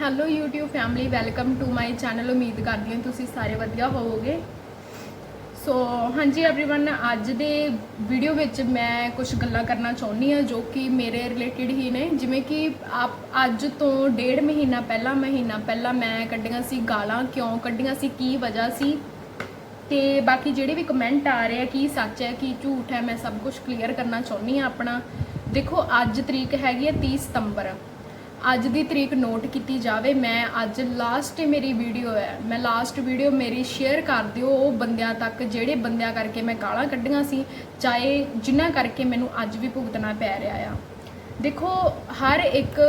hello YouTube family welcome to my channel ਉਮੀਦ ਕਰਦੀ ਹਾਂ ਤੁਸੀਂ ਸਾਰੇ ਵਧੀਆ ਹੋਵੋਗੇ ਸੋ ਹਾਂਜੀ एवरीवन ਅੱਜ ਦੇ ਵੀਡੀਓ ਵਿੱਚ ਮੈਂ ਕੁਝ ਗੱਲਾਂ ਕਰਨਾ ਚਾਹੁੰਦੀ ਹਾਂ ਜੋ ਕਿ ਮੇਰੇ ਰਿਲੇਟਡ ਹੀ ਨੇ ਜਿਵੇਂ ਕਿ ਆਪ ਅੱਜ ਤੋਂ ਡੇਢ ਮਹੀਨਾ ਪਹਿਲਾਂ ਮਹੀਨਾ ਪਹਿਲਾਂ ਮੈਂ ਕੱਢੀਆਂ ਸੀ ਗਾਲਾਂ ਕਿਉਂ ਕੱਢੀਆਂ ਸੀ ਕੀ ਵਜ੍ਹਾ ਸੀ ਤੇ ਬਾਕੀ ਜਿਹੜੇ ਵੀ ਕਮੈਂਟ ਆ ਰਹੇ ਆ ਕੀ ਸੱਚ ਹੈ ਕੀ ਝੂਠ ਹੈ ਮੈਂ ਸਭ ਕੁਝ ਕਲੀਅਰ ਕਰਨਾ ਚਾਹੁੰਦੀ ਹਾਂ ਆਪਣਾ ਦੇਖੋ ਅੱਜ ਤਰੀਕ ਹੈਗੀ ਹੈ 30 ਸਤੰਬਰ ਅੱਜ ਦੀ ਤਰੀਕ ਨੋਟ ਕੀਤੀ ਜਾਵੇ, ਮੈਂ ਅੱਜ ਲਾਸਟ ਮੇਰੀ ਵੀਡੀਓ ਹੈ। ਮੈਂ ਲਾਸਟ ਵੀਡੀਓ ਮੇਰੀ ਸ਼ੇਅਰ ਕਰ ਦਿਓ, ਉਹ ਬੰਦਿਆਂ ਤੱਕ, ਜਿਹੜੇ ਬੰਦਿਆਂ ਕਰਕੇ ਮੈਂ ਗਾਲਾਂ ਕੱਢੀਆਂ ਸੀ, ਚਾਹੇ ਜਿਨ੍ਹਾਂ ਕਰਕੇ ਮੈਨੂੰ ਅੱਜ ਵੀ ਭੁਗਤਣਾ ਪੈ ਰਿਹਾ ਆ। ਦੇਖੋ, ਹਰ ਇੱਕ,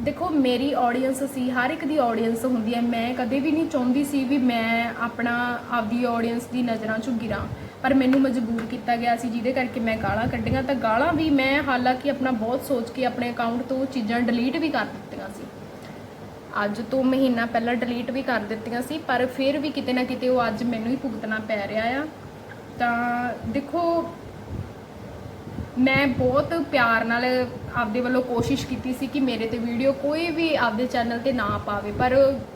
ਦੇਖੋ, ਮੇਰੀ ਆਡੀਅנס ਸੀ, ਹਰ ਇੱਕ ਦੀ ਆਡੀਅנס ਹੁੰਦੀ ਹੈ। ਮੈਂ ਕਦੇ ਵੀ ਨਹੀਂ ਚਾਹੁੰਦੀ ਸੀ ਵੀ ਮੈਂ ਆਪਣਾ, ਆਪਦੀ ਆਡੀਅנס ਦੀ ਨਜ਼ਰਾਂ 'ਚੋਂ ਗਿਰਾਂ। ਪਰ ਮੈਨੂੰ ਮਜਬੂਰ ਕੀਤਾ ਗਿਆ ਸੀ, ਜਿਹਦੇ ਕਰਕੇ ਮੈਂ ਗਾਲਾਂ ਕੱਢੀਆਂ। ਤਾਂ ਗਾਲਾਂ ਵੀ ਮੈਂ ਹਾਲਾਂਕਿ ਆਪਣਾ ਬਹੁਤ ਸੋਚ ਕੇ ਆਪਣੇ ਅਕਾਊਂਟ ਤੋਂ ਚੀਜ਼ਾਂ ਡਿਲੀਟ ਵੀ ਕਰ ਦਿੱਤੀਆਂ ਸੀ। ਅੱਜ ਤੋਂ ਮਹੀਨਾ ਪਹਿਲਾਂ ਡਿਲੀਟ ਵੀ ਕਰ ਦਿੱਤੀਆਂ ਸੀ, ਪਰ ਫਿਰ ਵੀ ਕਿਤੇ ਨਾ ਕਿਤੇ ਉਹ ਅੱਜ ਮੈਨੂੰ ਹੀ ਭੁਗਤਣਾ ਪੈ ਰਿਹਾ ਆ। ਤਾਂ ਦੇਖੋ ਮੈਂ ਬਹੁਤ ਪਿਆਰ ਨਾਲ ਆਪਦੇ ਵੱਲੋਂ ਕੋਸ਼ਿਸ਼ ਕੀਤੀ ਸੀ ਕਿ ਮੇਰੇ ਤੇ ਵੀਡੀਓ ਕੋਈ ਵੀ ਆਪਦੇ ਚੈਨਲ ਤੇ ਨਾ ਪਾਵੇ, ਪਰ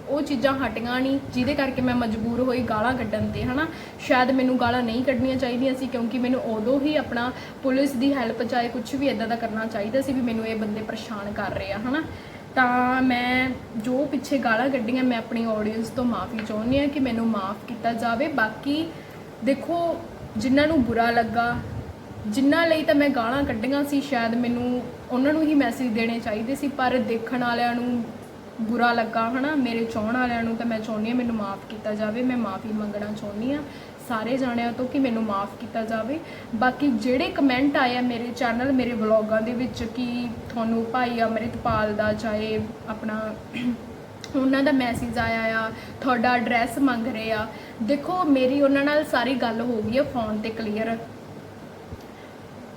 ਉਹ ਚੀਜ਼ਾਂ ਹਟੀਆਂ ਨਹੀਂ, ਜਿਹਦੇ ਕਰਕੇ ਮੈਂ ਮਜਬੂਰ ਹੋਈ ਗਾਲਾਂ ਕੱਢਣ ਤੇ, ਹਨਾ? ਸ਼ਾਇਦ ਮੈਨੂੰ ਗਾਲਾਂ ਨਹੀਂ ਕੱਢਣੀਆਂ ਚਾਹੀਦੀਆਂ ਸੀ, ਕਿਉਂਕਿ ਮੈਨੂੰ ਉਦੋਂ ਹੀ ਆਪਣਾ ਪੁਲਿਸ ਦੀ ਹੈਲਪ ਚਾਹੇ ਕੁਝ ਵੀ ਇਦਾਂ ਦਾ ਕਰਨਾ ਚਾਹੀਦਾ ਸੀ ਵੀ ਮੈਨੂੰ ਇਹ ਬੰਦੇ ਪਰੇਸ਼ਾਨ ਕਰ ਰਹੇ ਆ, ਹਨਾ? ਤਾਂ ਮੈਂ ਜੋ ਪਿੱਛੇ ਗਾਲਾਂ ਕੱਢੀਆਂ, ਮੈਂ ਆਪਣੀ ਆਡੀਅנס ਤੋਂ ਮਾਫੀ ਚਾਹੁੰਦੀ ਹਾਂ ਕਿ ਮੈਨੂੰ ਮਾਫ ਕੀਤਾ ਜਾਵੇ। ਬਾਕੀ ਦੇਖੋ, ਜਿਨ੍ਹਾਂ ਨੂੰ ਬੁਰਾ ਲੱਗਾ ਜਿਨ੍ਹਾਂ ਲਈ ਤਾਂ ਮੈਂ ਗਾਲਾਂ ਕੱਢੀਆਂ ਸੀ, ਸ਼ਾਇਦ ਮੈਨੂੰ ਉਹਨਾਂ ਨੂੰ ਹੀ ਮੈਸੇਜ ਦੇਣੇ ਚਾਹੀਦੇ ਸੀ, ਪਰ ਦੇਖਣ ਵਾਲਿਆਂ ਨੂੰ ਬੁਰਾ ਲੱਗਾ, ਹਨਾ? ਮੇਰੇ ਚਾਹਣ ਵਾਲਿਆਂ ਨੂੰ ਤਾਂ ਮੈਂ ਚਾਹੁੰਦੀ ਹਾਂ ਮੈਨੂੰ ਮਾਫ ਕੀਤਾ ਜਾਵੇ, ਮੈਂ ਮਾਫੀ ਮੰਗਣਾ ਚਾਹੁੰਦੀ ਹਾਂ ਸਾਰੇ ਜਾਣਿਆਂ ਤੋਂ ਕਿ ਮੈਨੂੰ ਮਾਫ ਕੀਤਾ ਜਾਵੇ। ਬਾਕੀ ਜਿਹੜੇ ਕਮੈਂਟ ਆਏ ਆ ਮੇਰੇ ਚੈਨਲ ਮੇਰੇ ਵਲੌਗਾਂ ਦੇ ਵਿੱਚ ਕਿ ਤੁਹਾਨੂੰ ਭਾਈ ਅਮਰਿਤਪਾਲ ਦਾ ਚਾਹੇ ਆਪਣਾ ਉਹਨਾਂ ਦਾ ਮੈਸੇਜ ਆਇਆ ਆ, ਤੁਹਾਡਾ ਐਡਰੈਸ ਮੰਗ ਰਹੇ ਆ। ਦੇਖੋ, ਮੇਰੀ ਉਹਨਾਂ ਨਾਲ ਸਾਰੀ ਗੱਲ ਹੋ ਗਈ ਆ ਫੋਨ ਤੇ ਕਲੀਅਰ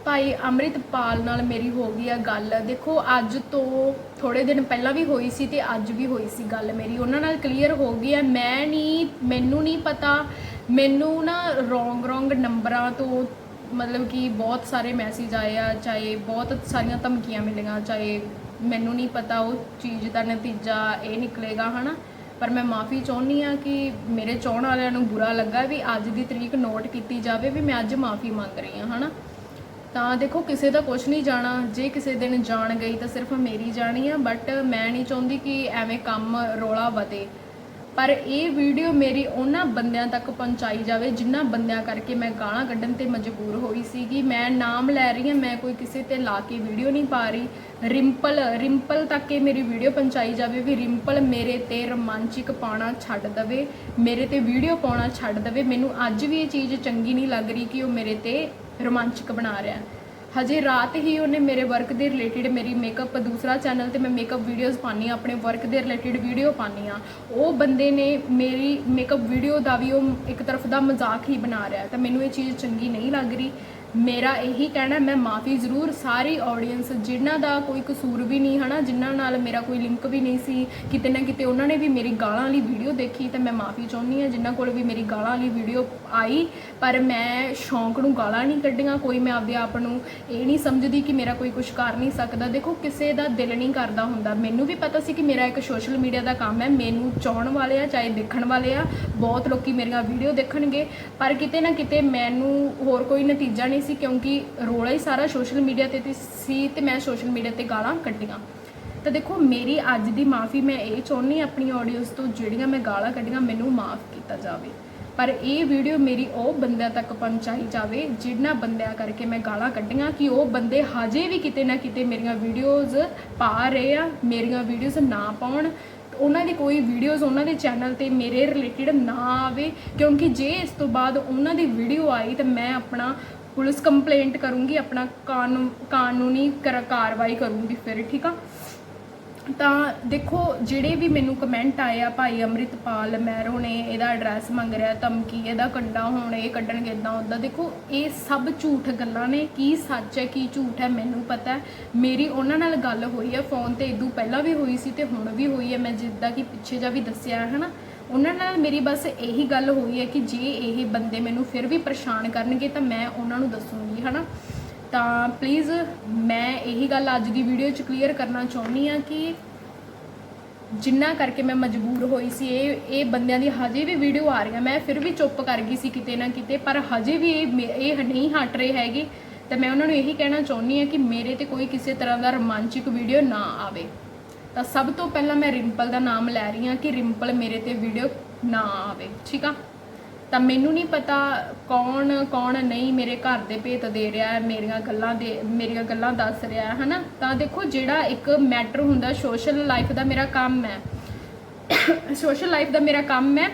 ਭਾਈ ਅੰਮ੍ਰਿਤਪਾਲ ਨਾਲ ਮੇਰੀ ਹੋ ਗਈ ਆ ਗੱਲ। ਦੇਖੋ, ਅੱਜ ਤੋਂ ਥੋੜੇ ਦਿਨ ਪਹਿਲਾਂ ਵੀ ਹੋਈ ਸੀ ਤੇ ਅੱਜ ਵੀ ਹੋਈ ਸੀ ਗੱਲ ਮੇਰੀ। ਉਹਨਾਂ ਨਾਲ ਕਲੀਅਰ ਹੋ ਗਈ ਆ। ਮੈਂ ਨਹੀਂ, ਮੈਨੂੰ ਨਹੀਂ ਪਤਾ। ਮੈਨੂੰ ਨਾ ਰੋਂਗ ਰੋਂਗ ਨੰਬਰਾਂ ਤੋਂ ਮਤਲਬ ਕਿ ਬਹੁਤ ਸਾਰੇ ਮੈਸੇਜ ਆਏ ਆ, ਚਾਹੇ ਬਹੁਤ ਸਾਰੀਆਂ ਧਮਕੀਆਂ ਮਿਲੀਆਂ, ਚਾਹੇ ਮੈਨੂੰ ਨਹੀਂ ਪਤਾ ਉਹ ਚੀਜ਼ ਦਾ ਨਤੀਜਾ ਇਹ ਨਿਕਲੇਗਾ, ਹਨਾ? ਪਰ ਮੈਂ ਮਾਫੀ ਚਾਹੁੰਦੀ ਆ ਕਿ ਮੇਰੇ ਚਾਹਣ ਵਾਲਿਆਂ ਨੂੰ ਬੁਰਾ ਲੱਗਾ ਵੀ ਅੱਜ ਦੀ ਤਰੀਕ ਨੋਟ ਕੀਤੀ ਜਾਵੇ ਵੀ ਮੈਂ ਅੱਜ ਮਾਫੀ ਮੰਗ ਰਹੀ ਹਾਂ, ਹਨਾ? ਤਾਂ ਦੇਖੋ, ਕਿਸੇ ਦਾ ਕੁਝ ਨਹੀਂ ਜਾਣਾ। ਜੇ ਕਿਸੇ ਦਿਨ ਜਾਣ ਗਈ ਤਾਂ ਸਿਰਫ ਮੇਰੀ ਜਾਣੀ ਆ ਬਟ ਮੈਂ ਨਹੀਂ ਚਾਹੁੰਦੀ ਕਿ ਐਵੇਂ ਕੰਮ ਰੋਲਾ ਵਧੇ। ਪਰ ਇਹ ਵੀਡੀਓ ਮੇਰੀ ਉਹਨਾਂ ਬੰਦਿਆਂ ਤੱਕ ਪਹੁੰਚਾਈ ਜਾਵੇ ਜਿਨ੍ਹਾਂ ਬੰਦਿਆਂ ਕਰਕੇ ਮੈਂ ਗਾਲਾਂ ਕੱਢਣ ਤੇ ਮਜਬੂਰ ਹੋਈ ਸੀਗੀ। ਮੈਂ ਨਾਮ ਲੈ ਰਹੀ ਹਾਂ, ਮੈਂ ਕੋਈ ਕਿਸੇ ਤੇ ਲਾ ਕੇ ਵੀਡੀਓ ਨਹੀਂ ਪਾ ਰਹੀ। ਰਿੰਪਲ ਰਿੰਪਲ ਤੱਕ ਇਹ ਮੇਰੀ ਵੀਡੀਓ ਪਹੁੰਚਾਈ ਜਾਵੇ ਵੀ ਰਿੰਪਲ ਮੇਰੇ ਤੇ ਰੋਮਾਂਚਿਕ ਪਾਉਣਾ ਛੱਡ ਦਵੇ, ਮੇਰੇ ਤੇ ਵੀਡੀਓ ਪਾਉਣਾ ਛੱਡ ਦਵੇ। ਮੈਨੂੰ ਅੱਜ ਵੀ ਇਹ ਚੀਜ਼ ਚੰਗੀ ਨਹੀਂ ਲੱਗ ਰਹੀ ਕਿ ਉਹ ਮੇਰੇ ਤੇ ਰੋਮਾਂਚਕ ਬਣਾ ਰਿਹਾ। ਹਜੇ ਰਾਤ ਹੀ ਉਹਨੇ ਮੇਰੇ ਵਰਕ ਦੇ ਰਿਲੇਟਡ ਮੇਰੀ ਮੇਕਅਪ ਦੂਸਰਾ ਚੈਨਲ ਤੇ ਮੈਂ ਮੇਕਅਪ ਵੀਡੀਓਜ਼ ਪਾਉਂਦੀ ਹਾਂ, ਆਪਣੇ ਵਰਕ ਦੇ ਰਿਲੇਟਡ ਵੀਡੀਓ ਪਾਉਂਦੀ ਹਾਂ। ਉਹ ਬੰਦੇ ਨੇ ਮੇਰੀ ਮੇਕਅਪ ਵੀਡੀਓ ਦਾ ਵੀ ਉਹ ਇੱਕ ਤਰਫ ਦਾ ਮਜ਼ਾਕ ਹੀ ਬਣਾ ਰਿਹਾ ਤਾਂ ਮੈਨੂੰ ਇਹ ਚੀਜ਼ ਚੰਗੀ ਨਹੀਂ ਲੱਗ ਰਹੀ। ਮੇਰਾ ਇਹੀ ਕਹਿਣਾ ਮੈਂ ਮਾਫੀ ਜ਼ਰੂਰ ਸਾਰੀ ਆਡੀਅנס ਜਿਨ੍ਹਾਂ ਦਾ ਕੋਈ ਕਸੂਰ ਵੀ ਨਹੀਂ, ਹਨਾ, ਜਿਨ੍ਹਾਂ ਨਾਲ ਮੇਰਾ ਕੋਈ ਲਿੰਕ ਵੀ ਨਹੀਂ ਸੀ, ਕਿਤੇ ਨਾ ਕਿਤੇ ਉਹਨਾਂ ਨੇ ਵੀ ਮੇਰੀ ਗਾਲਾਂ ਵਾਲੀ ਵੀਡੀਓ ਦੇਖੀ, ਤਾਂ ਮੈਂ ਮਾਫੀ ਚਾਹੁੰਦੀ ਹਾਂ, ਜਿਨ੍ਹਾਂ ਕੋਲ ਵੀ ਮੇਰੀ ਗਾਲਾਂ ਵਾਲੀ ਵੀਡੀਓ ਆਈ, ਪਰ ਮੈਂ ਸ਼ੌਂਕ ਨੂੰ ਗਾਲਾਂ ਨਹੀਂ ਕੱਢੀਆਂ, ਕੋਈ ਮੈਂ ਆਪਦੇ ਆਪ ਨੂੰ ਇਹ ਨਹੀਂ ਸਮਝਦੀ ਕਿ ਮੇਰਾ ਕੋਈ ਕੁਝ ਕਰ ਨਹੀਂ ਸਕਦਾ। ਦੇਖੋ, ਕਿਸੇ ਦਾ ਦਿਲ ਨਹੀਂ ਕਰਦਾ ਹੁੰਦਾ। ਮੈਨੂੰ ਵੀ ਪਤਾ ਸੀ ਕਿ ਮੇਰਾ ਇੱਕ ਸੋਸ਼ਲ ਮੀਡੀਆ ਦਾ ਕੰਮ ਹੈ, ਮੈਨੂੰ ਚਾਹਣ ਵਾਲੇ ਆ, ਚਾਹੇ ਦੇਖਣ ਵਾਲੇ ਆ, ਬਹੁਤ ਲੋਕੀ ਮੇਰੀਆਂ ਵੀਡੀਓ ਦੇਖਣਗੇ, ਪਰ ਕਿਤੇ ਨਾ ਕਿਤੇ ਮੈਨੂੰ ਹੋਰ ਕੋਈ ਨਤੀਜਾ ਨਹੀਂ ਸੀ ਕਿਉਂਕਿ ਰੋਲਾ ਹੀ ਸਾਰਾ ਸੋਸ਼ਲ ਮੀਡੀਆ ਤੇ ਸੀ ਤੇ ਮੈਂ ਸੋਸ਼ਲ ਮੀਡੀਆ ਤੇ ਗਾਲਾਂ ਕੱਢੀਆਂ। ਤਾਂ ਦੇਖੋ, ਮੇਰੀ ਅੱਜ ਦੀ ਮਾਫੀ ਮੈਂ ਇਹ ਚਾਹੁੰਦੀ ਆਪਣੀ ਆਡੀਅנס ਤੋਂ ਜਿਹੜੀਆਂ ਮੈਂ ਗਾਲਾਂ ਕੱਢੀਆਂ, ਮੈਨੂੰ ਮਾਫ ਕੀਤਾ ਜਾਵੇ। ਪਰ ਇਹ ਵੀਡੀਓ ਮੇਰੀ ਉਹ ਬੰਦਿਆਂ ਤੱਕ ਪਹੁੰਚਾਈ ਜਾਵੇ ਜਿਨ੍ਹਾਂ ਬੰਦਿਆਂ ਕਰਕੇ ਮੈਂ ਗਾਲਾਂ ਕੱਢੀਆਂ ਕਿ ਉਹ ਬੰਦੇ ਹਜੇ ਵੀ ਕਿਤੇ ਨਾ ਕਿਤੇ ਮੇਰੀਆਂ ਵੀਡੀਓਜ਼ ਪਾ ਰਹੇ ਆ, ਮੇਰੀਆਂ ਵੀਡੀਓਜ਼ ਨਾ ਪਾਉਣ। ਉਹਨਾਂ ਦੀ ਕੋਈ ਵੀਡੀਓਜ਼ ਉਹਨਾਂ ਦੇ ਚੈਨਲ ਤੇ ਮੇਰੇ ਰਿਲੇਟਡ ਨਾ ਆਵੇ, ਕਿਉਂਕਿ ਜੇ ਇਸ ਤੋਂ ਬਾਅਦ ਉਹਨਾਂ ਦੀ ਵੀਡੀਓ ਆਈ ਤਾਂ ਮੈਂ ਆਪਣਾ ਪੁਲਿਸ ਕੰਪਲੇਂਟ ਕਰੂੰਗੀ, ਆਪਣਾ ਕਾਨੂੰਨ, ਕਾਨੂੰਨੀ ਕਰ- ਕਾਰਵਾਈ ਕਰੂੰਗੀ ਫਿਰ, ਠੀਕ ਆ? ਤਾਂ ਦੇਖੋ, ਜਿਹੜੇ ਵੀ ਮੈਨੂੰ ਕਮੈਂਟ ਆਏ ਆ ਭਾਈ ਅੰਮ੍ਰਿਤਪਾਲ ਮੈਰੋ ਨੇ ਇਹਦਾ ਐਡਰੈਸ ਮੰਗ ਰਿਹਾ, ਧਮਕੀ, ਇਹਦਾ ਕੰਡਾ ਹੁਣ ਇਹ ਕੱਢਣਗੇ ਇਦਾਂ ਉਦਾਂ ਦੇਖੋ, ਇਹ ਸਭ ਝੂਠ ਗੱਲਾਂ ਨੇ, ਕੀ ਸੱਚ ਹੈ, ਕੀ ਝੂਠ ਹੈ, ਮੈਨੂੰ ਪਤਾ ਮੇਰੀ ਉਹਨਾਂ ਨਾਲ ਗੱਲ ਹੋਈ ਹੈ ਫੋਨ ਤੇ ਇਦੋਂ ਪਹਿਲਾਂ ਵੀ ਹੋਈ ਸੀ ਤੇ ਹੁਣ ਵੀ ਹੋਈ ਹੈ, ਮੈਂ ਜਿੱਦਾਂ ਕਿ ਪਿੱਛੇ ਜਾ ਵੀ ਦੱਸਿਆ ਹੈ ਹਨਾ? ਉਹਨਾਂ ਨਾਲ ਮੇਰੀ ਬਸ ਇਹੀ ਗੱਲ ਹੋਈ ਹੈ ਕਿ ਜੇ ਇਹ ਬੰਦੇ ਮੈਨੂੰ ਫਿਰ ਵੀ ਪਰੇਸ਼ਾਨ ਕਰਨਗੇ ਤਾਂ ਮੈਂ ਉਹਨਾਂ ਨੂੰ ਦੱਸੂਗੀ, ਹਨਾ? ਤਾਂ ਪਲੀਜ਼ ਮੈਂ ਇਹੀ ਗੱਲ ਅੱਜ ਦੀ ਵੀਡੀਓ 'ਚ ਕਲੀਅਰ ਕਰਨਾ ਚਾਹੁੰਦੀ ਆ ਕਿ ਜਿੰਨਾ ਕਰਕੇ ਮੈਂ ਮਜਬੂਰ ਹੋਈ ਸੀ, ਇਹ ਇਹ ਬੰਦਿਆਂ ਦੀ ਹਜੇ ਵੀ ਵੀਡੀਓ ਆ ਰਹੀਆਂ। ਮੈਂ ਫਿਰ ਵੀ ਚੁੱਪ ਕਰ ਗਈ ਸੀ ਕਿਤੇ ਨਾ ਕਿਤੇ, ਪਰ ਹਜੇ ਵੀ ਇਹ ਮੇ- ਇਹ ਨਹੀਂ ਹਟ ਰਹੇ ਹੈਗੇ। ਤਾਂ ਮੈਂ ਉਹਨਾਂ ਨੂੰ ਇਹੀ ਕਹਿਣਾ ਚਾਹੁੰਦੀ ਹਾਂ ਕਿ ਮੇਰੇ ਤੇ ਕੋਈ ਕਿਸੇ ਤਰ੍ਹਾਂ ਦਾ ਰੋਮਾਂਚਿਕ ਵੀਡੀਓ ਨਾ ਆਵੇ। ਤਾਂ ਸਭ ਤੋਂ ਪਹਿਲਾਂ ਮੈਂ ਰਿੰਪਲ ਦਾ ਨਾਮ ਲੈ ਰਹੀ ਹਾਂ ਕਿ ਰਿੰਪਲ ਮੇਰੇ ਤੇ ਵੀਡੀਓ ਨਾ ਆਵੇ, ਠੀਕ ਆ? ਤਾਂ ਮੈਨੂੰ ਨਹੀਂ ਪਤਾ ਕੌਣ ਕੌਣ ਨਹੀਂ ਮੇਰੇ ਘਰ ਦੇ ਭੇਤ ਦੇ ਰਿਹਾ ਹੈ ਮੇਰੀਆਂ ਗੱਲਾਂ ਦੇ, ਮੇਰੀਆਂ ਗੱਲਾਂ ਦੱਸ ਰਿਹਾ ਹੈ ਹਨਾ? ਤਾਂ ਦੇਖੋ ਜਿਹੜਾ ਇੱਕ ਮੈਟਰ ਹੁੰਦਾ ਸੋਸ਼ਲ ਲਾਈਫ ਦਾ ਮੇਰਾ ਕੰਮ ਹੈ। ਸੋਸ਼ਲ ਲਾਈਫ ਦਾ ਮੇਰਾ ਕੰਮ ਹੈ।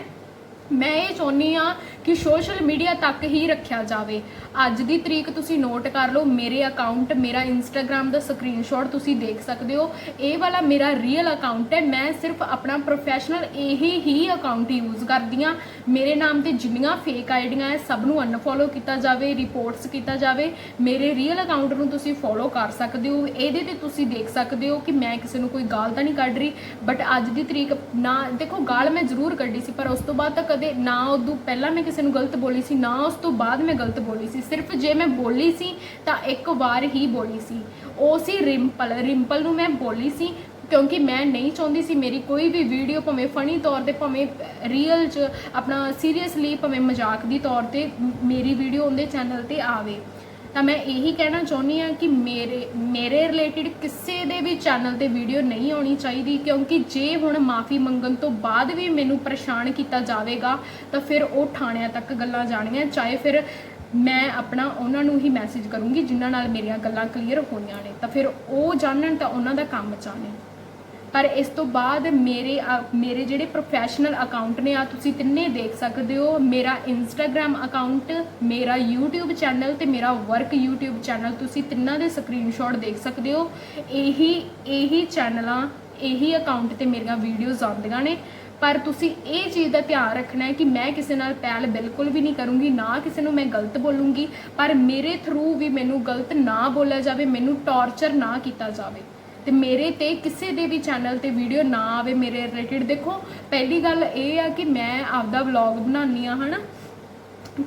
ਮੈਂ ਇਹ ਚਾਹੁੰਦੀ ਆ ਕਿ ਸੋਸ਼ਲ ਮੀਡੀਆ ਤੱਕ ਹੀ ਰੱਖਿਆ ਜਾਵੇ। ਅੱਜ ਦੀ ਤਰੀਕ ਤੁਸੀਂ ਨੋਟ ਕਰ ਲਓ, ਮੇਰੇ ਅਕਾਊਂਟ ਮੇਰਾ ਇੰਸਟਾਗ੍ਰam ਦਾ ਸਕਰੀਨਸ਼ਾਟ ਤੁਸੀਂ ਦੇਖ ਸਕਦੇ ਹੋ। ਇਹ ਵਾਲਾ ਮੇਰਾ ਰੀਅਲ ਅਕਾਊਂਟ ਹੈ। ਮੈਂ ਸਿਰਫ ਆਪਣਾ ਪ੍ਰੋਫੈਸ਼ਨਲ ਇਹੀ ਹੀ ਅਕਾਊਂਟ ਯੂਜ਼ ਕਰਦੀ ਆ ਮੇਰੇ ਨਾਮ ਤੇ ਜਿੰਨੀਆਂ ਫੇਕ ਆਈਡੀਆਂ ਹੈ ਸਭ ਨੂੰ ਅਨਫੋਲੋ ਕੀਤਾ ਜਾਵੇ ਰਿਪੋਰਟਸ ਕੀਤਾ ਜਾਵੇ। ਮੇਰੇ ਰੀਅਲ ਅਕਾਊਂਟ ਨੂੰ ਤੁਸੀਂ ਫੋਲੋ ਕਰ ਸਕਦੇ ਹੋ। ਇਹਦੇ ਤੇ ਤੁਸੀਂ ਦੇਖ ਸਕਦੇ ਹੋ ਕਿ ਮੈਂ ਕਿਸੇ ਨੂੰ ਕੋਈ ਗਾਲ ਤਾਂ ਨਹੀਂ ਕੱਢ ਰਹੀ। ਬਟ ਅੱਜ ਦੀ ਤਰੀਕ ਨਾ, ਦੇਖੋ, ਗਾਲ ਮੈਂ ਜ਼ਰੂਰ ਕੱਢੀ ਸੀ, ਪਰ ਉਸ ਤੋਂ ਬਾਅਦ ਤਾਂ ਕਦੇ ਨਾ, ਉਦੋਂ ਪਹਿਲਾਂ ਮੈਂ ਕਿਸੇ ਨੂੰ ਗਲਤ ਬੋਲੀ ਸੀ, ਨਾ ਉਸ ਤੋਂ ਬਾਅਦ ਮੈਂ ਗਲਤ ਬੋਲੀ ਸੀ। ਸਿਰਫ ਜੇ ਮੈਂ ਬੋਲੀ ਸੀ, ਤਾਂ ਇੱਕ ਵਾਰ ਹੀ ਬੋਲੀ ਸੀ। ਉਹ ਸੀ ਰਿੰਪਲ। ਰਿੰਪਲ ਨੂੰ ਮੈਂ ਬੋਲੀ ਸੀ ਕਿਉਂਕਿ ਮੈਂ ਨਹੀਂ ਚਾਹੁੰਦੀ ਸੀ ਮੇਰੀ ਕੋਈ ਵੀ ਵੀਡੀਓ ਭਾਵੇਂ ਫਨੀ ਤੌਰ ਤੇ, ਭਾਵੇਂ ਰੀਅਲ ਚ ਆਪਣਾ ਸੀਰੀਅਸਲੀ ਭਾਵੇਂ ਮਜ਼ਾਕ ਦੀ ਤੌਰ ਤੇ ਮੇਰੀ ਵੀਡੀਓ ਉਹਦੇ ਚੈਨਲ ਤੇ ਆਵੇ। ਤਾਂ ਮੈਂ ਇਹੀ ਕਹਿਣਾ ਚਾਹੁੰਦੀ ਆ ਕਿ ਮੇਰੇ ਮੇਰੇ ਰਿਲੇਟਡ ਕਿਸੇ ਦੇ ਵੀ ਚੈਨਲ ਤੇ ਵੀਡੀਓ ਨਹੀਂ ਆਉਣੀ ਚਾਹੀਦੀ, ਕਿਉਂਕਿ ਜੇ ਹੁਣ ਮਾਫੀ ਮੰਗਣ ਤੋਂ ਬਾਅਦ ਵੀ ਮੈਨੂੰ ਪਰੇਸ਼ਾਨ ਕੀਤਾ ਜਾਵੇਗਾ, ਤਾਂ ਫਿਰ ਉਹ ਥਾਣਿਆਂ ਤੱਕ ਗੱਲਾਂ ਜਾਣੀਆਂ, ਚਾਹੇ ਫਿਰ ਮੈਂ ਆਪਣਾ ਉਹਨਾਂ ਨੂੰ ਹੀ ਮੈਸੇਜ ਕਰੂੰਗੀ, ਜਿਨ੍ਹਾਂ ਨਾਲ ਮੇਰੀਆਂ ਗੱਲਾਂ ਕਲੀਅਰ ਹੋਈਆਂ ਨੇ। ਤਾਂ ਫਿਰ ਉਹ ਜਾਣਨ ਤਾਂ ਉਹਨਾਂ ਦਾ ਕੰਮ ਜਾਣੇ ਪਰ ਇਸ ਤੋਂ ਬਾਅਦ ਮੇਰੇ ਮੇਰੇ ਜਿਹੜੇ ਪ੍ਰੋਫੈਸ਼ਨਲ ਅਕਾਊਂਟ ਨੇ ਆ ਤੁਸੀਂ ਤਿੰਨੇ ਦੇਖ ਸਕਦੇ ਹੋ। ਮੇਰਾ ਇੰਸਟਾਗ੍ਰam ਅਕਾਊਂਟ ਮੇਰਾ YouTube ਚੈਨਲ ਤੇ ਮੇਰਾ ਵਰਕ YouTube ਚੈਨਲ ਤੁਸੀਂ ਤਿੰਨਾਂ ਦੇ ਸਕਰੀਨਸ਼ਾਟ ਦੇਖ ਸਕਦੇ ਹੋ। ਇਹੀ ਇਹੀ ਚੈਨਲਾਂ ਇਹੀ ਅਕਾਊਂਟ ਤੇ ਮੇਰੀਆਂ ਵੀਡੀਓਜ਼ ਆਉਂਦੀਆਂ ਨੇ। ਪਰ ਤੁਸੀਂ ਇਹ ਚੀਜ਼ ਦਾ ਧਿਆਨ ਰੱਖਣਾ ਹੈ ਕਿ ਮੈਂ ਕਿਸੇ ਨਾਲ ਪਹਿਲ ਬਿਲਕੁਲ ਵੀ ਨਹੀਂ ਕਰੂੰਗੀ, ਨਾ ਕਿਸੇ ਨੂੰ ਮੈਂ ਗਲਤ ਬੋਲੂੰਗੀ, ਪਰ ਮੇਰੇ ਥਰੂ ਵੀ ਮੈਨੂੰ ਗਲਤ ਨਾ ਬੋਲਿਆ ਜਾਵੇ, ਮੈਨੂੰ ਟੌਰਚਰ ਨਾ ਕੀਤਾ ਜਾਵੇ। ਤੇ ਮੇਰੇ ਤੇ ਕਿਸੇ ਦੇ ਵੀ ਚੈਨਲ ਤੇ ਵੀਡੀਓ ਨਾ ਆਵੇ, ਮੇਰੇ ਰਿਲੇਟਡ ਦੇਖੋ। ਪਹਿਲੀ ਗੱਲ ਇਹ ਆ ਕਿ ਮੈਂ ਆਪਦਾ ਵਲੌਗ ਬਣਾਉਣੀ ਆ ਹਨਾ?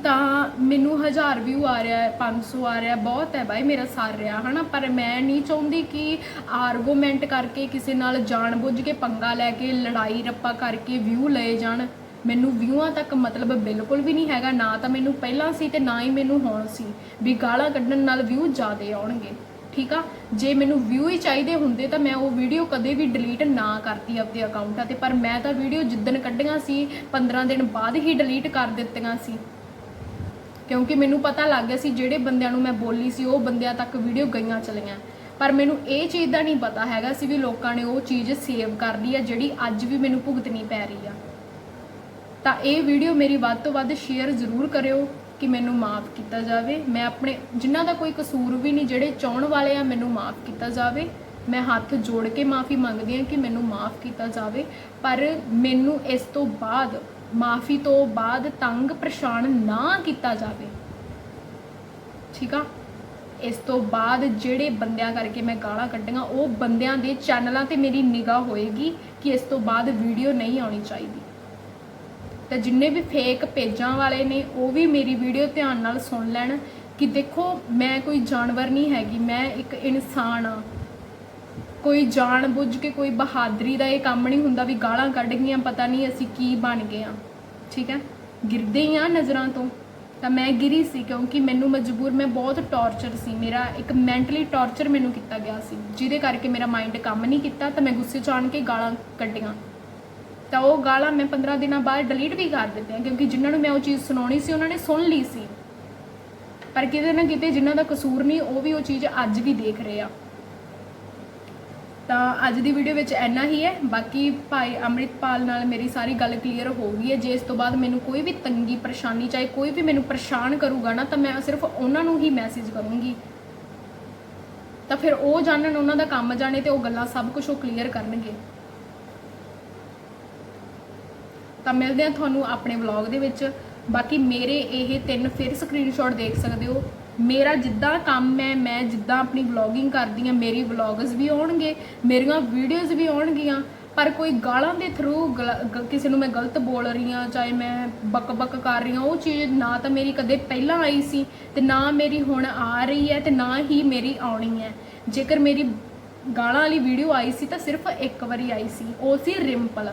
ਤਾਂ ਮੈਨੂੰ 1000 ਵਿਊ ਆ ਰਿਹਾ ਹੈ 500 ਆ ਰਿਹਾ ਬਹੁਤ ਹੈ ਬਾਈ, ਮੇਰਾ ਸਰ ਰਿਹਾ, ਹਨਾ? ਪਰ ਮੈਂ ਨਹੀਂ ਚਾਹੁੰਦੀ ਕਿ ਆਰਗੂਮੈਂਟ ਕਰਕੇ ਕਿਸੇ ਨਾਲ ਜਾਣਬੁੱਝ ਕੇ ਪੰਗਾ ਲੈ ਕੇ, ਲੜਾਈ ਰੱਪਾ ਕਰਕੇ ਵਿਊ ਲਏ ਜਾਣ। ਮੈਨੂੰ ਵਿਊਆਂ ਤੱਕ ਮਤਲਬ ਬਿਲਕੁਲ ਵੀ ਨਹੀਂ ਹੈਗਾ, ਨਾ ਤਾਂ ਮੈਨੂੰ ਪਹਿਲਾਂ ਸੀ ਤੇ ਨਾ ਹੀ ਮੈਨੂੰ ਹੁਣ ਸੀ, ਵੀ ਗਾਲਾਂ ਕੱਢਣ ਨਾਲ ਵਿਊ ਜ਼ਿਆਦਾ ਆਉਣਗੇ। ਠੀਕ ਆ? ਜੇ ਮੈਨੂੰ ਵਿਊ ਹੀ ਚਾਹੀਦੇ ਹੁੰਦੇ ਤਾਂ ਮੈਂ ਉਹ ਵੀਡੀਓ ਕਦੇ ਵੀ ਡਿਲੀਟ ਨਾ ਕਰਤੀ ਆਪਦੇ ਅਕਾਊਂਟਾਂ ਤੇ, ਪਰ ਮੈਂ ਤਾਂ ਵੀਡੀਓ ਜਿੱਦਣ ਕੱਢੀਆਂ ਸੀ 15 ਦਿਨ ਬਾਅਦ ਹੀ ਡਿਲੀਟ ਕਰ ਦਿੱਤੀਆਂ ਸੀ। ਕਿਉਂਕਿ ਮੈਨੂੰ ਪਤਾ ਲੱਗ ਗਿਆ ਸੀ ਜਿਹੜੇ ਬੰਦਿਆਂ ਨੂੰ ਮੈਂ ਬੋਲੀ ਸੀ, ਉਹ ਬੰਦਿਆਂ ਤੱਕ ਵੀਡੀਓ ਗਈਆਂ ਚਲੀਆਂ। ਪਰ ਮੈਨੂੰ ਇਹ ਚੀਜ਼ ਦਾ ਨਹੀਂ ਪਤਾ ਹੈਗਾ ਸੀ ਵੀ ਲੋਕਾਂ ਨੇ ਉਹ ਚੀਜ਼ ਸੇਵ ਕਰ ਲਈ ਆ, ਜਿਹੜੀ ਅੱਜ ਵੀ ਮੈਨੂੰ ਭੁਗਤਣੀ ਪੈ ਰਹੀ ਆ। ਤਾਂ ਇਹ ਵੀਡੀਓ ਮੇਰੀ ਵੱਧ ਤੋਂ ਵੱਧ ਸ਼ੇਅਰ ਜ਼ਰੂਰ ਕਰਿਓ। ਕਿ ਮੈਨੂੰ ਮਾਫ ਕੀਤਾ ਜਾਵੇ। ਮੈਂ ਆਪਣੇ ਜਿਨ੍ਹਾਂ ਦਾ ਕੋਈ ਕਸੂਰ ਵੀ ਨਹੀਂ, ਜਿਹੜੇ ਚਾਹਣ ਵਾਲੇ ਆ, ਮੈਨੂੰ ਮਾਫ ਕੀਤਾ ਜਾਵੇ। ਮੈਂ ਹੱਥ ਜੋੜ ਕੇ ਮਾਫੀ ਮੰਗਦੀ ਹਾਂ ਕਿ ਮੈਨੂੰ ਮਾਫ ਕੀਤਾ ਜਾਵੇ। ਪਰ ਮੈਨੂੰ ਇਸ ਤੋਂ ਬਾਅਦ, ਮਾਫੀ ਤੋਂ ਬਾਅਦ ਤੰਗ ਪਰੇਸ਼ਾਨ ਨਾ ਕੀਤਾ ਜਾਵੇ। ਠੀਕ ਆ? ਇਸ ਤੋਂ ਬਾਅਦ ਜਿਹੜੇ ਬੰਦਿਆਂ ਕਰਕੇ ਮੈਂ ਗਾਲਾਂ ਕੱਢੀਆਂ, ਉਹ ਬੰਦਿਆਂ ਦੇ ਚੈਨਲਾਂ ਤੇ ਮੇਰੀ ਨਿਗਾਹ ਹੋਏਗੀ ਕਿ ਇਸ ਤੋਂ ਬਾਅਦ ਵੀਡੀਓ ਨਹੀਂ ਆਉਣੀ ਚਾਹੀਦੀ। ਤੇ ਜਿੰਨੇ ਵੀ ਫੇਕ ਪੇਜਾਂ ਵਾਲੇ ਨੇ, ਉਹ ਵੀ ਮੇਰੀ ਵੀਡੀਓ ਧਿਆਨ ਨਾਲ ਸੁਣ ਲੈਣ ਕਿ ਦੇਖੋ, ਮੈਂ ਕੋਈ ਜਾਨਵਰ ਨਹੀਂ ਹੈਗੀ, ਮੈਂ ਇੱਕ ਇਨਸਾਨ ਆ ਕੋਈ ਜਾਣ ਬੁੱਝ ਕੇ ਕੋਈ ਬਹਾਦਰੀ ਦਾ ਇਹ ਕੰਮ ਨਹੀਂ ਹੁੰਦਾ ਵੀ ਗਾਲਾਂ ਕੱਢ ਗਈਆਂ, ਪਤਾ ਨਹੀਂ ਅਸੀਂ ਕੀ ਬਣ ਗਏ ਆ ਠੀਕ ਹੈ? ਗਿਰਦੇ ਹੀ ਆ ਨਜ਼ਰਾਂ ਤੋਂ। ਤਾਂ ਮੈਂ ਗਿਰੀ ਸੀ ਕਿਉਂਕਿ ਮੈਨੂੰ ਮਜਬੂਰ, ਮੈਂ ਬਹੁਤ ਟੌਰਚਰ ਸੀ। ਮੇਰਾ ਇੱਕ ਮੈਂਟਲੀ ਟੌਰਚਰ ਮੈਨੂੰ ਕੀਤਾ ਗਿਆ ਸੀ, ਜਿਹਦੇ ਕਰਕੇ ਮੇਰਾ ਮਾਈਂਡ ਕੰਮ ਨਹੀਂ ਕੀਤਾ, ਤਾਂ ਮੈਂ ਗੁੱਸੇ 'ਚ ਆਣ ਕੇ ਗਾਲਾਂ ਕੱਢੀਆਂ। ਤਾਂ ਉਹ ਗਾਲਾਂ ਮੈਂ 15 ਦਿਨਾਂ ਬਾਅਦ ਡਿਲੀਟ ਵੀ ਕਰ ਦਿੱਤੀਆਂ ਕਿਉਂਕਿ ਜਿਨ੍ਹਾਂ ਨੂੰ ਮੈਂ ਉਹ ਚੀਜ਼ ਸੁਣਾਉਣੀ ਸੀ, ਉਹਨਾਂ ਨੇ ਸੁਣ ਲਈ ਸੀ। ਪਰ ਕਿਤੇ ਨਾ ਕਿਤੇ ਜਿਨ੍ਹਾਂ ਦਾ ਕਸੂਰ ਨਹੀਂ, ਉਹ ਵੀ ਉਹ ਚੀਜ਼ ਅੱਜ ਵੀ ਦੇਖ ਰਹੇ ਆ। ਤਾਂ ਅੱਜ ਦੀ ਵੀਡੀਓ ਵਿੱਚ ਇੰਨਾ ਹੀ ਹੈ। ਬਾਕੀ ਭਾਈ ਅੰਮ੍ਰਿਤਪਾਲ ਨਾਲ ਮੇਰੀ ਸਾਰੀ ਗੱਲ ਕਲੀਅਰ ਹੋ ਗਈ ਹੈ। ਜੇ ਇਸ ਤੋਂ ਬਾਅਦ ਮੈਨੂੰ ਕੋਈ ਵੀ ਤੰਗੀ, ਪਰੇਸ਼ਾਨੀ ਚਾਹੇ ਕੋਈ ਵੀ ਮੈਨੂੰ ਪਰੇਸ਼ਾਨ ਕਰੂਗਾ ਨਾ, ਤਾਂ ਮੈਂ ਸਿਰਫ ਉਹਨਾਂ ਨੂੰ ਹੀ ਮੈਸੇਜ ਕਰੂੰਗੀ। ਤਾਂ ਫਿਰ ਉਹ ਜਾਣਨ, ਉਹਨਾਂ ਦਾ ਕੰਮ ਜਾਣੇ ਤੇ ਉਹ ਗੱਲਾਂ ਸਭ ਕੁਝ ਉਹ ਕਲੀਅਰ ਕਰਨਗੇ। ਤਾਂ ਮਿਲਦੇ ਆ ਤੁਹਾਨੂੰ ਆਪਣੇ ਵਲੌਗ ਦੇ ਵਿੱਚ। ਬਾਕੀ ਮੇਰੇ ਇਹ ਤਿੰਨ ਫਿਰ ਸਕਰੀਨਸ਼ਾਟ ਦੇਖ ਸਕਦੇ ਹੋ। ਮੇਰਾ ਜਿੱਦਾਂ ਕੰਮ ਹੈ, ਮੈਂ ਜਿੱਦਾਂ ਆਪਣੀ ਵਲੌਗਿੰਗ ਕਰਦੀ ਆ ਮੇਰੀ ਵਲੌਗਸ ਵੀ ਆਉਣਗੇ, ਮੇਰੀਆਂ ਵੀਡੀਓਜ਼ ਵੀ ਆਉਣਗੀਆਂ। ਪਰ ਕੋਈ ਗਾਲਾਂ ਦੇ ਥਰੂ ਕਿਸੇ ਨੂੰ ਮੈਂ ਗਲਤ ਬੋਲ ਰਹੀ ਆ ਚਾਹੇ ਮੈਂ ਬਕ ਬਕ ਕਰ ਰਹੀ ਆ ਉਹ ਚੀਜ਼ ਨਾ ਤਾਂ ਮੇਰੀ ਕਦੇ ਪਹਿਲਾਂ ਆਈ ਸੀ ਤੇ ਨਾ ਮੇਰੀ ਹੁਣ ਆ ਰਹੀ ਹੈ ਤੇ ਨਾ ਹੀ ਮੇਰੀ ਆਉਣੀ ਹੈ। ਜੇਕਰ ਮੇਰੀ ਗਾਲਾਂ ਵਾਲੀ ਵੀਡੀਓ ਆਈ ਸੀ ਤਾਂ ਸਿਰਫ ਇੱਕ ਵਾਰੀ ਆਈ ਸੀ, ਉਹ ਸੀ ਰਿੰਪਲ।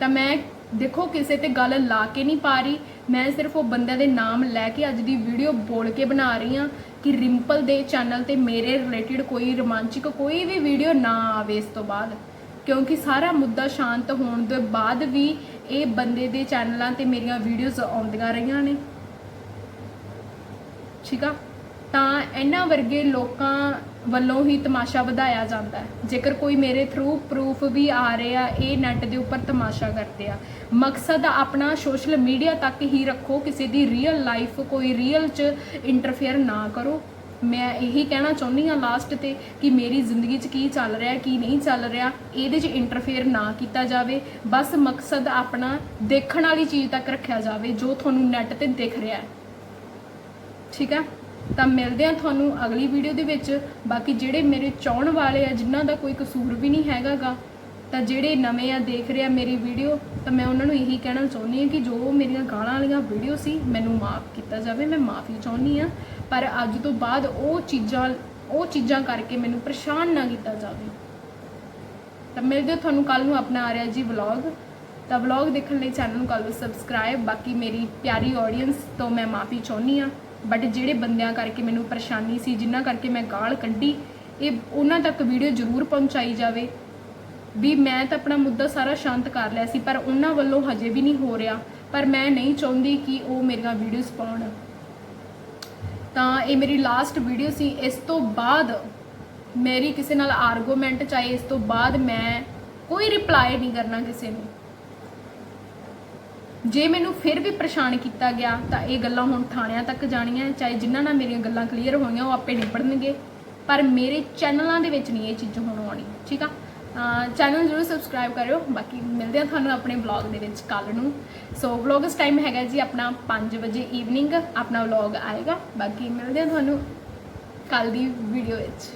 ਤਾਂ ਮੈਂ ਦੇਖੋ ਕਿਸੇ ਤੇ ਗੱਲ ਲਾ ਕੇ ਨਹੀਂ ਪਾ ਰਹੀ। ਮੈਂ ਸਿਰਫ ਉਹ ਬੰਦਿਆਂ ਦੇ ਨਾਮ ਲੈ ਕੇ ਅੱਜ ਦੀ ਵੀਡੀਓ ਬੋਲ ਕੇ ਬਣਾ ਰਹੀ ਹਾਂ ਕਿ ਰਿੰਪਲ ਦੇ ਚੈਨਲ ਤੇ ਮੇਰੇ ਰਿਲੇਟਡ ਕੋਈ ਰੋਮਾਂਚਿਕ ਕੋਈ ਵੀ ਵੀਡੀਓ ਨਾ ਆਵੇ ਇਸ ਤੋਂ ਬਾਅਦ। ਕਿਉਂਕਿ ਸਾਰਾ ਮੁੱਦਾ ਸ਼ਾਂਤ ਹੋਣ ਦੇ ਬਾਅਦ ਵੀ ਇਹ ਬੰਦੇ ਦੇ ਚੈਨਲਾਂ ਤੇ ਮੇਰੀਆਂ ਵੀਡੀਓਜ਼ ਆਉਂਦੀਆਂ ਰਹੀਆਂ ਨੇ। ਠੀਕ ਆ? ਤਾਂ ਇਹਨਾਂ ਵਰਗੇ ਲੋਕਾਂ ਵੱਲੋਂ ਹੀ ਤਮਾਸ਼ਾ ਵਧਾਇਆ ਜਾਂਦਾ ਹੈ। ਜੇਕਰ ਕੋਈ ਮੇਰੇ ਥਰੂ ਪ੍ਰੂਫ ਵੀ ਆ ਰਹੇ ਆ, ਇਹ ਨੈਟ ਦੇ ਉੱਪਰ ਤਮਾਸ਼ਾ ਕਰਦੇ ਆ। ਮਕਸਦ ਆਪਣਾ ਸੋਸ਼ਲ ਮੀਡੀਆ ਤੱਕ ਹੀ ਰੱਖੋ, ਕਿਸੇ ਦੀ ਰੀਅਲ ਲਾਈਫ ਕੋਈ ਰੀਅਲ ਚ ਇੰਟਰਫੇਅਰ ਨਾ ਕਰੋ। ਮੈਂ ਇਹੀ ਕਹਿਣਾ ਚਾਹੁੰਦੀ ਹਾਂ ਲਾਸਟ ਤੇ ਕਿ ਮੇਰੀ ਜ਼ਿੰਦਗੀ 'ਚ ਕੀ ਚੱਲ ਰਿਹਾ, ਕੀ ਨਹੀਂ ਚੱਲ ਰਿਹਾ, ਇਹਦੇ 'ਚ ਇੰਟਰਫੇਅਰ ਨਾ ਕੀਤਾ ਜਾਵੇ। ਬਸ ਮਕਸਦ ਆਪਣਾ ਦੇਖਣ ਵਾਲੀ ਚੀਜ਼ ਤੱਕ ਰੱਖਿਆ ਜਾਵੇ, ਜੋ ਤੁਹਾਨੂੰ ਨੈਟ ਤੇ ਦਿਖ ਰਿਹਾ ਠੀਕ ਹੈ? ਤਾਂ ਮਿਲਦੇ ਆ ਤੁਹਾਨੂੰ ਅਗਲੀ ਵੀਡੀਓ ਦੇ ਵਿੱਚ। ਬਾਕੀ ਜਿਹੜੇ ਮੇਰੇ ਚਾਹਣ ਵਾਲੇ ਆ, ਜਿਨ੍ਹਾਂ ਦਾ ਕੋਈ ਕਸੂਰ ਵੀ ਨਹੀਂ ਹੈਗਾਗਾ, ਤਾਂ ਜਿਹੜੇ ਨਵੇਂ ਆ, ਦੇਖ ਰਹੇ ਆ ਮੇਰੀ ਵੀਡੀਓ ਤਾਂ ਮੈਂ ਉਹਨਾਂ ਨੂੰ ਇਹੀ ਕਹਿਣਾ ਚਾਹੁੰਦੀ ਹਾਂ ਕਿ ਜੋ ਮੇਰੀਆਂ ਗਾਲਾਂ ਵਾਲੀਆਂ ਵੀਡੀਓ ਸੀ, ਮੈਨੂੰ ਮਾਫ ਕੀਤਾ ਜਾਵੇ, ਮੈਂ ਮਾਫੀ ਚਾਹੁੰਦੀ ਆ ਪਰ ਅੱਜ ਤੋਂ ਬਾਅਦ ਉਹ ਚੀਜ਼ਾਂ ਉਹ ਚੀਜ਼ਾਂ ਕਰਕੇ ਮੈਨੂੰ ਪਰੇਸ਼ਾਨ ਨਾ ਕੀਤਾ ਜਾਵੇ। ਤਾਂ ਮਿਲਦੇ ਹਾਂ ਤੁਹਾਨੂੰ ਕੱਲ ਨੂੰ ਆਪਣਾ ਆ ਰਿਹਾ ਜੀ ਵਲੌਗ ਤਾਂ ਵਲੌਗ ਦੇਖਣ ਲਈ ਚੈਨਲ ਨੂੰ ਕਰ ਲਓ ਸਬਸਕ੍ਰਾਈਬ ਬਾਕੀ ਮੇਰੀ ਪਿਆਰੀ ਆਡੀਅנס ਤੋਂ ਮੈਂ ਮਾਫੀ ਚਾਹੁੰਦੀ ਆ ਬਟ ਜਿਹੜੇ ਬੰਦਿਆਂ ਕਰਕੇ ਮੈਨੂੰ ਪਰੇਸ਼ਾਨੀ ਸੀ, ਜਿਨ੍ਹਾਂ ਕਰਕੇ ਮੈਂ ਗਾਲ ਕੱਢੀ, ਇਹ ਉਹਨਾਂ ਤੱਕ ਵੀਡੀਓ ਜ਼ਰੂਰ ਪਹੁੰਚਾਈ ਜਾਵੇ। ਵੀ ਮੈਂ ਤਾਂ ਆਪਣਾ ਮੁੱਦਾ ਸਾਰਾ ਸ਼ਾਂਤ ਕਰ ਲਿਆ ਸੀ, ਪਰ ਉਹਨਾਂ ਵੱਲੋਂ ਹਜੇ ਵੀ ਨਹੀਂ ਹੋ ਰਿਹਾ। ਪਰ ਮੈਂ ਨਹੀਂ ਚਾਹੁੰਦੀ ਕਿ ਉਹ ਮੇਰੀਆਂ ਵੀਡੀਓਜ਼ ਪਾਉਣ। ਤਾਂ ਇਹ ਮੇਰੀ ਲਾਸਟ ਵੀਡੀਓ ਸੀ। ਇਸ ਤੋਂ ਬਾਅਦ ਮੇਰੀ ਕਿਸੇ ਨਾਲ ਆਰਗੂਮੈਂਟ ਚਾਹੇ ਇਸ ਤੋਂ ਬਾਅਦ ਮੈਂ ਕੋਈ ਰਿਪਲਾਈ ਨਹੀਂ ਕਰਨਾ ਕਿਸੇ ਨੂੰ। ਜੇ ਮੈਨੂੰ ਫਿਰ ਵੀ ਪਰੇਸ਼ਾਨ ਕੀਤਾ ਗਿਆ, ਤਾਂ ਇਹ ਗੱਲਾਂ ਹੁਣ ਥਾਣਿਆਂ ਤੱਕ ਜਾਣੀਆਂ ਚਾਹੇ ਜਿਨ੍ਹਾਂ ਨਾਲ ਮੇਰੀਆਂ ਗੱਲਾਂ ਕਲੀਅਰ ਹੋਈਆਂ, ਉਹ ਆਪੇ ਨਿਬੜਨਗੇ। ਪਰ ਮੇਰੇ ਚੈਨਲਾਂ ਦੇ ਵਿੱਚ ਨਹੀਂ ਇਹ ਚੀਜ਼ ਹੁਣ ਆਉਣੀ, ਠੀਕ ਆ? ਚੈਨਲ ਜ਼ਰੂਰ ਸਬਸਕ੍ਰਾਈਬ ਕਰਿਓ। ਬਾਕੀ ਮਿਲਦੇ ਆ ਤੁਹਾਨੂੰ ਆਪਣੇ ਵਲੌਗ ਦੇ ਵਿੱਚ ਕੱਲ ਨੂੰ। ਸੋ ਵਲੌਗ ਇਸ ਟਾਈਮ ਹੈਗਾ ਜੀ ਆਪਣਾ 5 ਵਜੇ ਈਵਨਿੰਗ ਆਪਣਾ ਵਲੌਗ ਆਏਗਾ। ਬਾਕੀ ਮਿਲਦੇ ਆ ਤੁਹਾਨੂੰ ਕੱਲ ਦੀ ਵੀਡੀਓ ਵਿੱਚ।